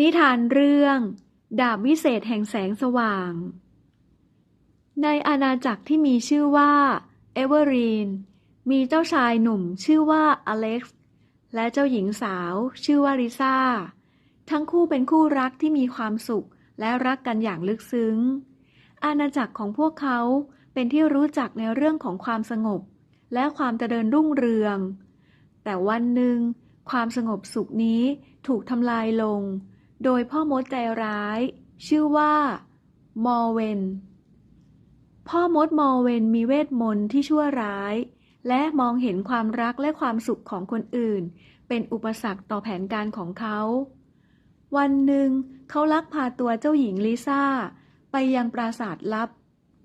นิทานเรื่อง ดาบวิเศษแห่งแสงสว่าง ในอาณาจักรที่มีชื่อว่า เอเวอรีน มีเจ้าชายหนุ่มชื่อว่าอเล็กซ์ และเจ้าหญิงสาวชื่อว่าริซ่าทั้งคู่เป็นคู่รักที่มีความสุขและรักกันอย่างลึกซึ้ง อาณาจักรของพวกเขาเป็นที่รู้จักในเรื่องของความสงบ และความเจริญรุ่งเรือง แต่วันหนึ่ง ความสงบสุขนี้ถูกทำลายลง โดยพ่อมดใจร้าย ชื่อว่า มอร์เวนพ่อมดมอร์เวนมีเวทมนต์ที่ชั่วร้าย และมองเห็นความรักและความสุขของคนอื่น เป็นอุปสรรคต่อแผนการของเขา วันหนึ่ง เขาลักพาตัวเจ้าหญิงลิซ่า ไปยังปราสาทลับ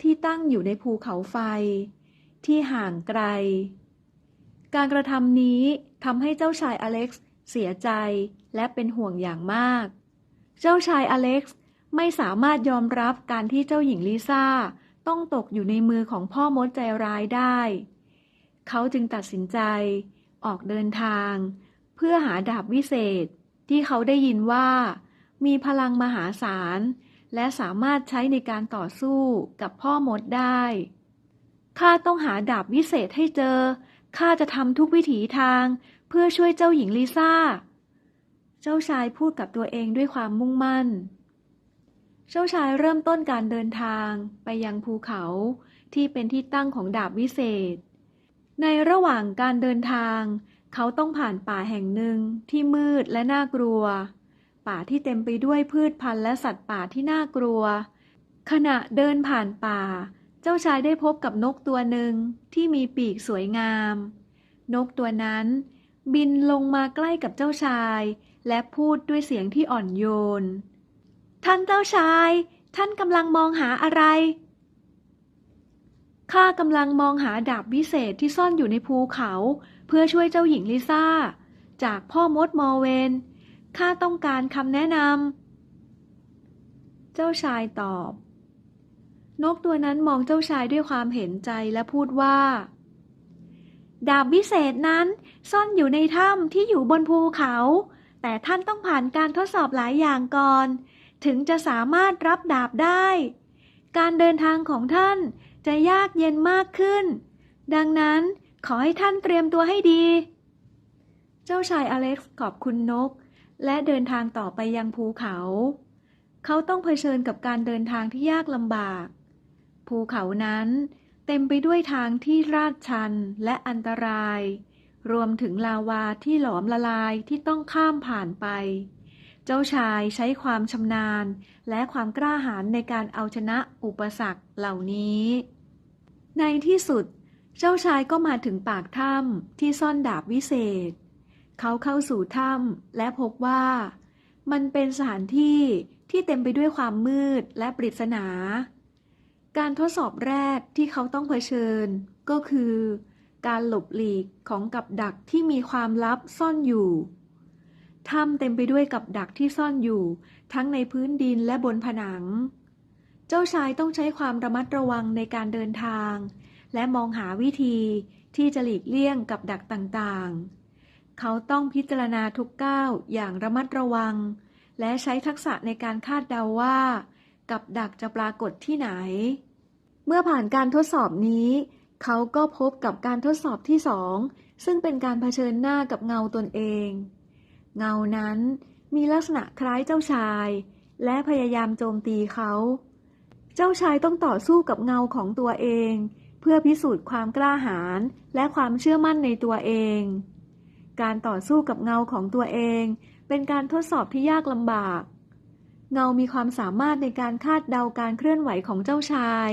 ที่ตั้งอยู่ในภูเขาไฟ ที่ห่างไกล การกระทำนี้ทำให้เจ้าชายอเล็กซ์เสียใจและเป็นห่วงอย่างมาก เจ้าชายอเล็กซ์ไม่สามารถยอมรับการที่เจ้าหญิงลิซ่าต้องตกอยู่ในมือของพ่อมดใจร้ายได้ เขาจึงตัดสินใจ ออกเดินทาง เพื่อหาดาบวิเศษ ที่เขาได้ยินว่า มีพลังมหาศาล และสามารถใช้ในการต่อสู้กับพ่อมดได้ ข้าต้องหาดาบวิเศษให้เจอ ข้าจะทำทุกวิถีทาง เพื่อช่วยเจ้าหญิงลิซ่า เจ้าชายพูดกับตัวเองด้วยความมุ่งมั่น เจ้าชายเริ่มต้นการเดินทางไปยังภูเขาที่เป็นที่ตั้งของดาบวิเศษ ในระหว่างการเดินทาง เขาต้องผ่านป่าแห่งหนึ่งที่มืดและน่ากลัว ป่าที่เต็มไปด้วยพืชพันธุ์และสัตว์ป่าที่น่ากลัว ขณะเดินผ่านป่า เจ้าชายได้พบกับนกตัวหนึ่งที่มีปีกสวยงาม นกตัวนั้น บินลงมาใกล้กับเจ้าชาย และพูดด้วยเสียงที่อ่อนโยน ท่านเจ้าชาย ท่านกำลังมองหาอะไร ข้ากำลังมองหาดาบวิเศษที่ซ่อนอยู่ในภูเขา เพื่อช่วยเจ้าหญิงลิซ่า จากพ่อมดมอร์เวนข้าต้องการคำแนะนำ เจ้าชายตอบ นกตัวนั้นมองเจ้าชายด้วยความเห็นใจและพูดว่า ดาบวิเศษนั้นซ่อนอยู่ในถ้ำที่อยู่บนภูเขา แต่ท่านต้องผ่านการทดสอบหลายอย่างก่อน ถึงจะสามารถรับดาบได้ การเดินทางของท่านจะยากเย็นมากขึ้น ดังนั้นขอให้ท่านเตรียมตัวให้ดี เจ้าชายอเล็กซ์ขอบคุณนก และเดินทางต่อไปยังภูเขา เขาต้องเผชิญกับการเดินทางที่ยากลำบาก ภูเขานั้นเต็มไปด้วยทางที่ลาดชันและอันตราย รวมถึงลาวาที่หลอมละลายที่ต้องข้ามผ่านไป เจ้าชายใช้ความชำนาญ และความกล้าหาญในการเอาชนะอุปสรรคเหล่านี้ ในที่สุด เจ้าชายก็มาถึงปากถ้ำที่ซ่อนดาบวิเศษ เขาเข้าสู่ถ้ำและพบว่า มันเป็นสถานที่ที่เต็มไปด้วยความมืดและปริศนา การทดสอบแรกที่เขาต้องเผชิญก็คือ การหลบหลีกของกับดักที่มีความลับซ่อนอยู่ ถ้ำเต็มไปด้วยกับดักที่ซ่อนอยู่ ทั้งในพื้นดินและบนผนัง เจ้าชายต้องใช้ความระมัดระวังในการเดินทาง และมองหาวิธีที่จะหลีกเลี่ยงกับดักต่างๆ เขาต้องพิจารณาทุกก้าวอย่างระมัดระวัง และใช้ทักษะในการคาดเดาว่า กับดักจะปรากฏที่ไหน เมื่อผ่านการทดสอบนี้ เขาก็พบกับการทดสอบที่สองซึ่งเป็นการเผชิญหน้ากับเงาตนเอง เงานั้นมีลักษณะคล้ายเจ้าชาย และพยายามโจมตีเขา เจ้าชายต้องต่อสู้กับเงาของตัวเอง เพื่อพิสูจน์ความกล้าหาญและความเชื่อมั่นในตัวเอง การต่อสู้กับเงาของตัวเอง เป็นการทดสอบที่ยากลำบาก เงามีความสามารถในการคาดเดาการเคลื่อนไหวของเจ้าชาย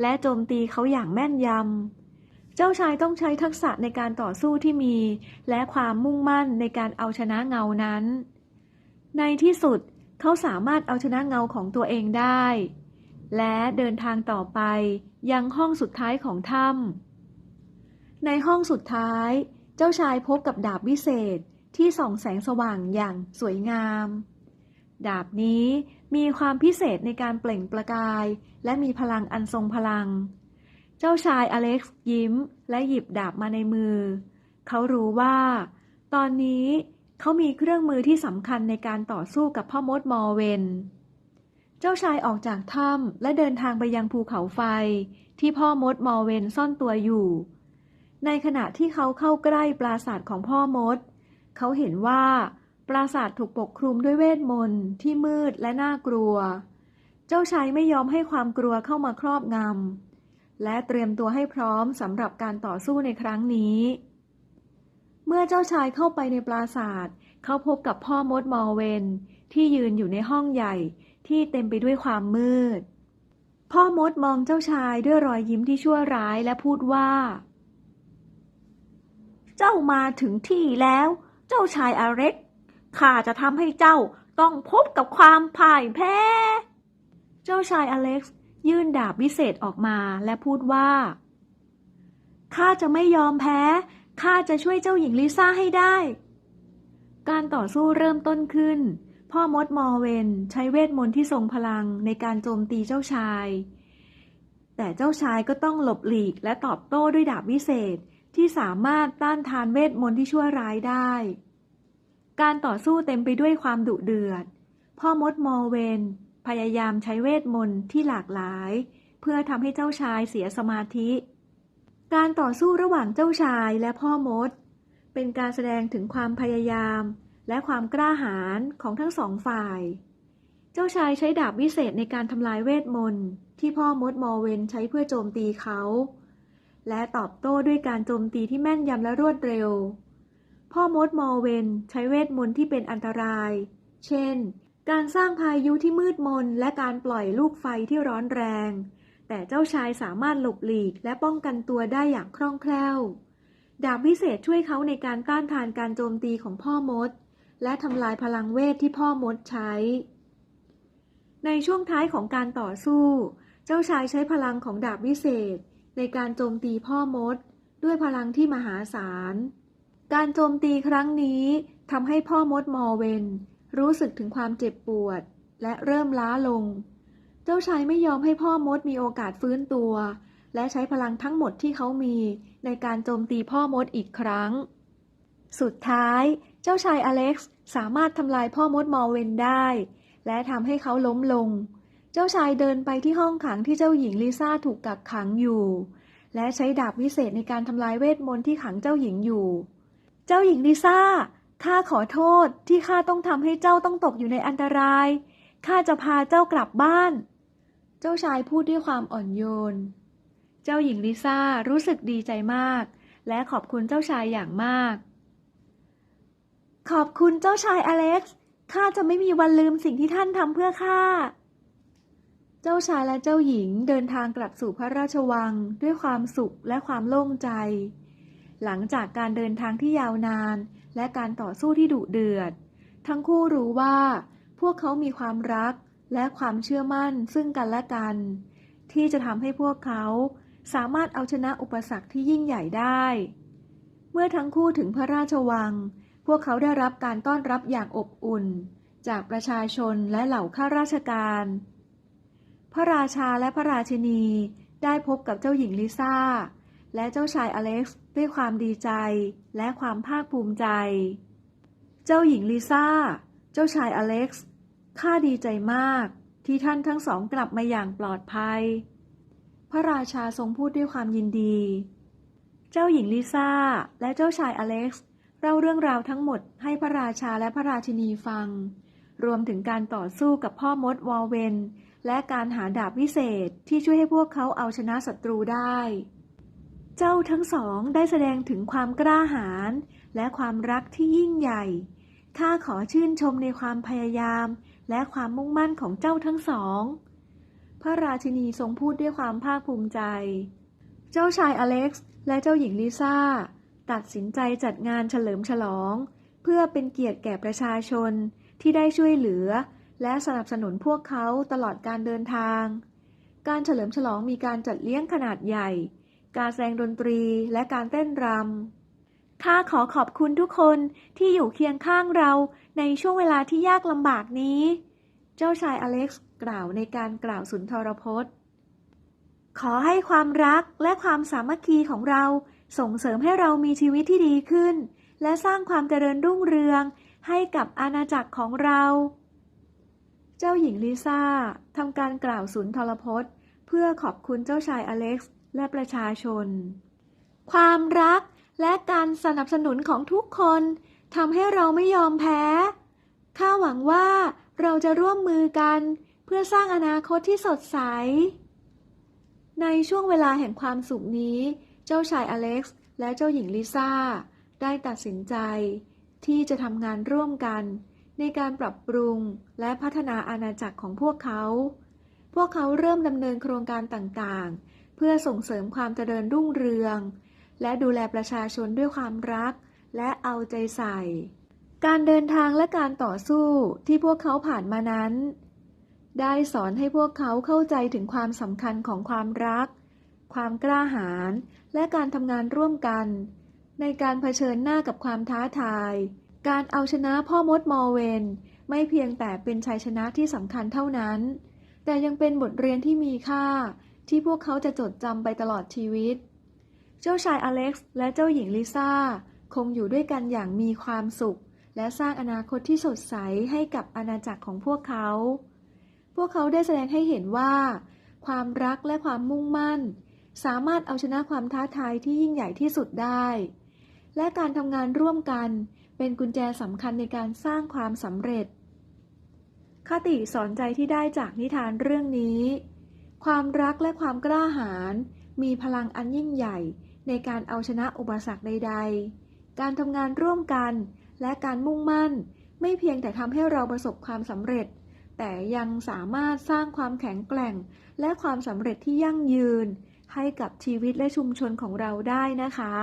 และโจมตีเขาอย่างแม่นยำ เจ้าชายต้องใช้ทักษะในการต่อสู้ที่มี และความมุ่งมั่นในการเอาชนะเงานั้น ในที่สุดเขาสามารถเอาชนะเงาของตัวเองได้ และเดินทางต่อไปยังห้องสุดท้ายของถ้ำในห้องสุดท้าย เจ้าชายพบกับดาบวิเศษที่ส่องแสงสว่างอย่างสวยงาม ดาบนี้มีความพิเศษในการเปล่งประกาย และมีพลังอันทรงพลัง เจ้าชายอเล็กซ์ยิ้มและหยิบดาบมาในมือ เขารู้ว่า ตอนนี้เขามีเครื่องมือที่สำคัญในการต่อสู้กับพ่อมดมอร์เวนเจ้าชายออกจากถ้ำและเดินทางไปยังภูเขาไฟ ที่พ่อมดมอร์เวนซ่อนตัวอยู่ ในขณะที่เขาเข้าใกล้ปราสาทของพ่อมด เขาเห็นว่า ปราสาทถูกปกคลุมด้วยเวทมนต์ที่มืดและน่ากลัว เจ้าชายไม่ยอมให้ความกลัวเข้ามาครอบงำ และเตรียมตัวให้พร้อมสำหรับการต่อสู้ในครั้งนี้ เมื่อเจ้าชายเข้าไปในปราสาท เขาพบกับพ่อมดมอร์เวนที่ยืนอยู่ในห้องใหญ่ที่เต็มไปด้วยความมืด พ่อมดมองเจ้าชายด้วยรอยยิ้มที่ชั่วร้ายและพูดว่า เจ้ามาถึงที่แล้ว เจ้าชายอาเร็ก ข้าจะทำให้เจ้าต้องพบกับความพ่ายแพ้ เจ้าชายอเล็กซ์ยื่นดาบวิเศษออกมาและพูดว่า ข้าจะไม่ยอมแพ้ ข้าจะช่วยเจ้าหญิงลิซ่าให้ได้ การต่อสู้เริ่มต้นขึ้น พ่อมดมอร์เวนใช้เวทมนต์ที่ทรงพลังในการโจมตีเจ้าชาย แต่เจ้าชายก็ต้องหลบหลีกและตอบโต้ด้วยดาบวิเศษที่สามารถต้านทานเวทมนต์ที่ชั่วร้ายได้ การต่อสู้เต็มไปด้วยความดุเดือด พ่อมดมอร์เวนพยายามใช้เวทมนต์ที่หลากหลาย เพื่อทำให้เจ้าชายเสียสมาธิ การต่อสู้ระหว่างเจ้าชายและพ่อมด เป็นการแสดงถึงความพยายาม และความกล้าหาญของทั้งสองฝ่าย เจ้าชายใช้ดาบวิเศษในการทำลายเวทมนต์ที่พ่อมดมอร์เวนใช้เพื่อโจมตีเขา และตอบโต้ด้วยการโจมตีที่แม่นยำและรวดเร็ว พ่อมดมอเวนใช้เวทมนต์ที่เป็นอันตราย เช่น การสร้างพายุที่มืดมนและการปล่อยลูกไฟที่ร้อนแรง แต่เจ้าชายสามารถหลบหลีกและป้องกันตัวได้อย่างคล่องแคล่ว ดาบวิเศษช่วยเขาในการต้านทานการโจมตีของพ่อมด และทำลายพลังเวทที่พ่อมดใช้ ในช่วงท้ายของการต่อสู้ เจ้าชายใช้พลังของดาบวิเศษ ในการโจมตีพ่อมด ด้วยพลังที่มหาศาล การโจมตีครั้งนี้ทำให้พ่อมดมอเวน รู้สึกถึงความเจ็บปวด และเริ่มล้าลง เจ้าชายไม่ยอมให้พ่อมดมีโอกาสฟื้นตัว และใช้พลังทั้งหมดที่เขามีในการโจมตีพ่อมดอีกครั้ง สุดท้าย เจ้าชายอเล็กซ์สามารถทำลายพ่อมดมอเวนได้ และทำให้เขาล้มลง เจ้าชายเดินไปที่ห้องขังที่เจ้าหญิงลิซ่าถูกกักขังอยู่ และใช้ดาบวิเศษในการทำลายเวทมนต์ที่ขังเจ้าหญิงอยู่ เจ้าหญิงลิซ่า ข้าขอโทษที่ข้าต้องทำให้เจ้าต้องตกอยู่ในอันตราย ข้าจะพาเจ้ากลับบ้าน เจ้าชายพูดด้วยความอ่อนโยน เจ้าหญิงลิซ่ารู้สึกดีใจมาก และขอบคุณเจ้าชายอย่างมาก ขอบคุณเจ้าชายอเล็กซ์ ข้าจะไม่มีวันลืมสิ่งที่ท่านทำเพื่อข้าเจ้าชายและเจ้าหญิงเดินทางกลับสู่พระราชวังด้วยความสุขและความโล่งใจ หลังจากการเดินทางที่ยาวนาน และการต่อสู้ที่ดุเดือด ทั้งคู่รู้ว่า พวกเขามีความรักและความเชื่อมั่นซึ่งกันและกัน ที่จะทำให้พวกเขาสามารถเอาชนะอุปสรรคที่ยิ่งใหญ่ได้ เมื่อทั้งคู่ถึงพระราชวัง พวกเขาได้รับการต้อนรับอย่างอบอุ่น จากประชาชนและเหล่าข้าราชการ พระราชาและพระราชินีได้พบกับเจ้าหญิงลิซ่า และเจ้าชายอเล็กซ์ ด้วยความดีใจและความภาคภูมิใจ เจ้าหญิงลิซ่า เจ้าชายอเล็กซ์ ข้าดีใจมากที่ท่านทั้งสองกลับมาอย่างปลอดภัย พระราชาทรงพูดด้วยความยินดี เจ้าหญิงลิซ่าและเจ้าชายอเล็กซ์เล่าเรื่องราวทั้งหมดให้พระราชาและพระราชินีฟัง รวมถึงการต่อสู้กับพ่อมดวอลเวน และการหาดาบวิเศษที่ช่วยให้พวกเขาเอาชนะศัตรูได้ เจ้าทั้งสองได้แสดงถึงความกล้าหาญและความรักที่ยิ่งใหญ่ข้าขอชื่นชมในความพยายาม และความมุ่งมั่นของเจ้าทั้งสอง พระราชินีทรงพูดด้วยความภาคภูมิใจ เจ้าชายอเล็กซ์และเจ้าหญิงลิซ่า ตัดสินใจจัดงานเฉลิมฉลอง เพื่อเป็นเกียรติแก่ประชาชนที่ได้ช่วยเหลือ และสนับสนุนพวกเขาตลอดการเดินทาง การเฉลิมฉลองมีการจัดเลี้ยงขนาดใหญ่ การแสดงดนตรีและการเต้นรำ ข้าขอขอบคุณทุกคนที่อยู่เคียงข้างเราในช่วงเวลาที่ยากลำบากนี้ เจ้าชายอเล็กซ์กล่าวในการกล่าวสุนทรพจน์ ขอให้ความรักและความสามัคคีของเราส่งเสริมให้เรามีชีวิตที่ดีขึ้น และสร้างความเจริญรุ่งเรืองให้กับอาณาจักรของเรา เจ้าหญิงลิซ่าทำการกล่าวสุนทรพจน์ เพื่อขอบคุณเจ้าชายอเล็กซ์ และประชาชน ความรักและการสนับสนุนของทุกคนทำให้เราไม่ยอมแพ้ ข้าหวังว่าเราจะร่วมมือกันเพื่อสร้างอนาคตที่สดใส ในช่วงเวลาแห่งความสุขนี้ เจ้าชายอเล็กซ์และเจ้าหญิงลิซ่า ได้ตัดสินใจ ที่จะทำงานร่วมกัน ในการปรับปรุงและพัฒนาอาณาจักรของพวกเขา พวกเขาเริ่มดำเนินโครงการต่างๆ เพื่อส่งเสริมความเจริญรุ่งเรือง และดูแลประชาชนด้วยความรัก และเอาใจใส่ การเดินทางและการต่อสู้ที่พวกเขาผ่านมานั้น ได้สอนให้พวกเขาเข้าใจถึงความสำคัญของความรัก ความกล้าหาญและการทำงานร่วมกัน ในการเผชิญหน้ากับความท้าทาย การเอาชนะพ่อมดมอเวนไม่เพียงแต่เป็นชัยชนะที่สำคัญเท่านั้น แต่ยังเป็นบทเรียนที่มีค่า ที่พวกเขาจะจดจำไปตลอดชีวิต เจ้าชายอเล็กซ์และเจ้าหญิงลิซ่า คงอยู่ด้วยกันอย่างมีความสุข และสร้างอนาคตที่สดใสให้กับอาณาจักรของพวกเขา พวกเขาได้แสดงให้เห็นว่า ความรักและความมุ่งมั่น สามารถเอาชนะความท้าทายที่ยิ่งใหญ่ที่สุดได้ และการทำงานร่วมกันเป็นกุญแจสำคัญในการสร้างความสำเร็จ คติสอนใจที่ได้จากนิทานเรื่องนี้ ความรักและความกล้าหาญมีพลังอันยิ่งใหญ่ในการเอาชนะอุปสรรคใด ๆ การทำงานร่วมกันและการมุ่งมั่น ไม่เพียงแต่ทำให้เราประสบความสำเร็จ แต่ยังสามารถสร้างความแข็งแกร่ง และความสำเร็จที่ยั่งยืน ให้กับชีวิตและชุมชนของเราได้นะคะ